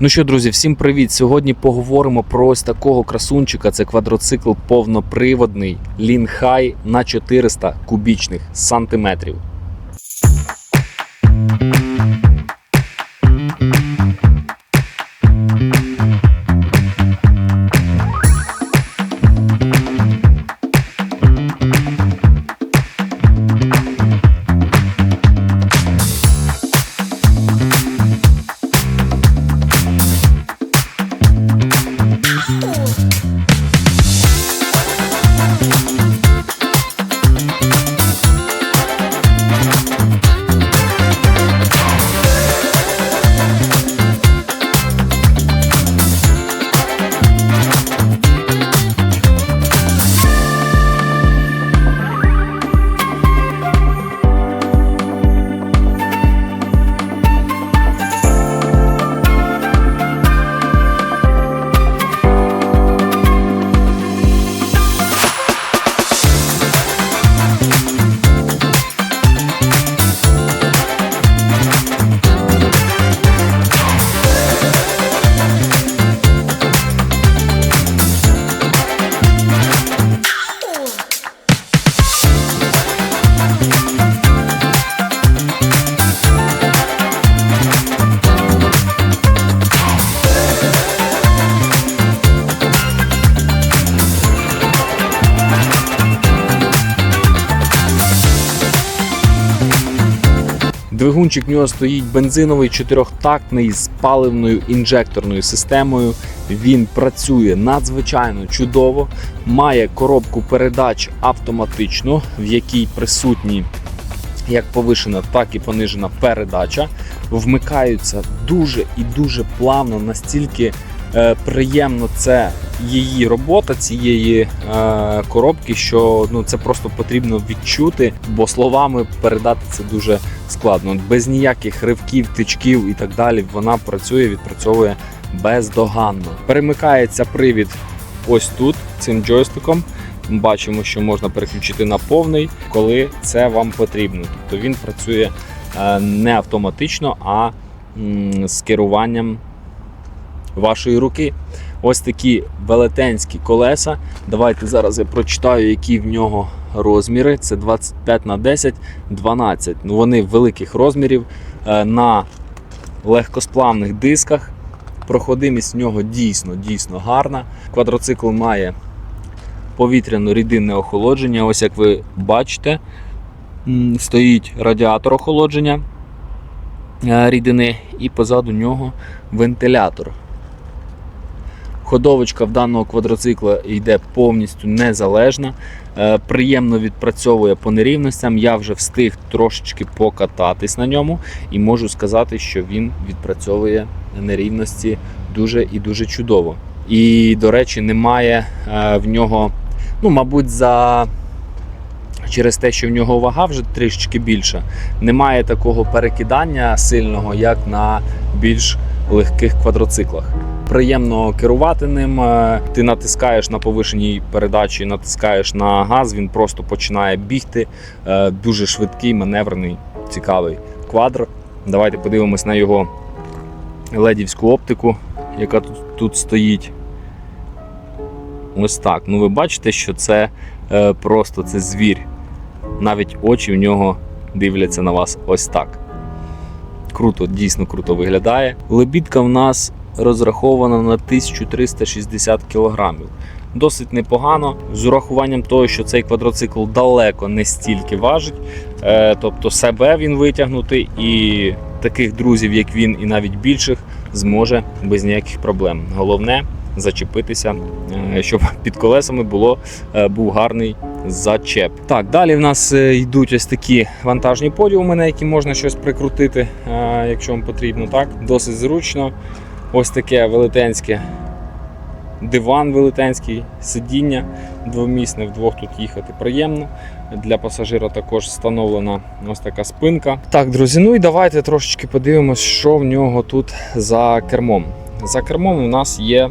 Ну що, друзі, всім привіт! Сьогодні поговоримо про ось такого красунчика. Це квадроцикл повноприводний Лінхай на 400 кубічних сантиметрів. Двигунчик в нього стоїть бензиновий чотирьохтактний з паливною інжекторною системою. Він працює надзвичайно чудово, має коробку передач автоматичну, в якій присутні як повишена, так і понижена передача. Вмикаються дуже і дуже плавно, настільки е, приємно це її робота цієї е, коробки, що ну це просто потрібно відчути, бо словами передати це дуже складно. Без ніяких ривків, тичків і так далі. Вона працює, відпрацьовує бездоганно. Перемикається привід ось тут цим джойстиком. Бачимо, що можна переключити на повний, коли це вам потрібно. Тобто він працює е, не автоматично, а з керуванням вашої руки. Ось такі велетенські колеса. Давайте зараз я прочитаю, які в нього розміри. Це 25 на 10, 12. Ну, вони великих розмірів е, на легкосплавних дисках. Проходимість в нього дійсно дійсно гарна. Квадроцикл має повітряно-рідинне охолодження. Ось як ви бачите, стоїть радіатор охолодження е, рідини, і позаду нього вентилятор. Ходовочка в даного квадроцикла йде повністю незалежна, е, приємно відпрацьовує по нерівностям. Я вже встиг трошечки покататись на ньому і можу сказати, що він відпрацьовує нерівності дуже і дуже чудово. І, до речі, немає е, в нього, ну, мабуть, за через те, що в нього вага вже трішечки більша, немає такого перекидання сильного, як на більш легких квадроциклах. Приємно керувати ним. е, Ти натискаєш на повишеній передачі, натискаєш на газ, він просто починає бігти. Е, Дуже швидкий, маневрений, цікавий квадр. Давайте подивимось на його ледівську оптику, яка тут, тут стоїть. Ось так. Ну ви бачите, що це е, просто це звір. Навіть очі в нього дивляться на вас ось так. Круто, дійсно круто виглядає. Лебідка в нас розрахована на 1360 кг. Досить непогано, з урахуванням того, що цей квадроцикл далеко не стільки важить. Е, тобто себе він витягнути і таких друзів, як він, і навіть більших, зможе без ніяких проблем. Головне зачепитися, е, щоб під колесами було, е, був гарний зачеп. Так, далі в нас йдуть ось такі вантажні подіуми, на які можна щось прикрутити, якщо вам потрібно. Так, досить зручно. Ось таке велетенське диван велетенський, сидіння двомісне, вдвох тут їхати приємно. Для пасажира також встановлена ось така спинка. Так, друзі, ну і давайте трошечки подивимось, що в нього тут за кермом. За кермом у нас є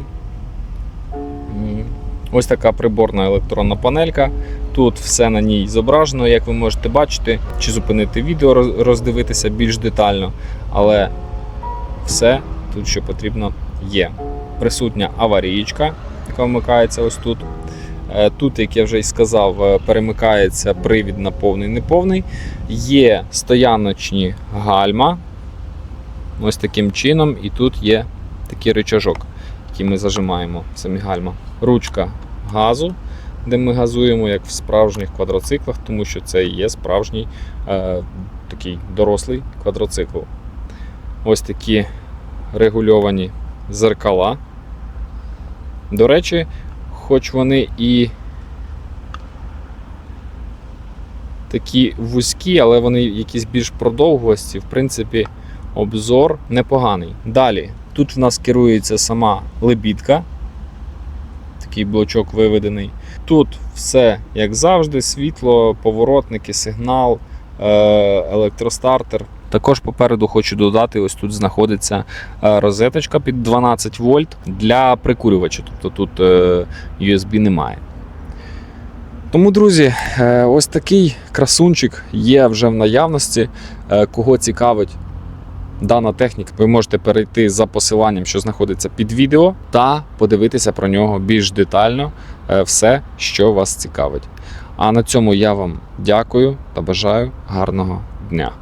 ось така приборна електронна панелька. Тут все на ній зображено, як ви можете бачити, чи зупинити відео, роздивитися більш детально. Але все тут що потрібно є. Присутня аварієчка, яка вмикається ось тут. Е, Тут, як я вже й сказав, е, перемикається привід на повний неповний. Є стояночні гальма. Ось таким чином, і тут є такий рычажок, який ми зажимаємо самі гальма. Ручка газу, де ми газуємо, як в справжніх квадроциклах, тому що це є справжній е, такий дорослий квадроцикл. Ось такі регульовані зеркала. До речі, хоч вони і такі вузькі, але вони якісь більш продовгості, в принципі, обзор непоганий. Далі, тут в нас керується сама лебідка, такий блочок виведений. Тут все як завжди: світло, поворотники, сигнал, е, електростартер. Також попереду хочу додати: ось тут знаходиться е, розеточка під 12 вольт для прикурювача. Тобто тут е, USB немає. Тому, друзі, е, ось такий красунчик є вже в наявності. Е, Кого цікавить дана техніка, ви можете перейти за посиланням, що знаходиться під відео, та подивитися про нього більш детально е, все, що вас цікавить. А на цьому я вам дякую та бажаю гарного дня.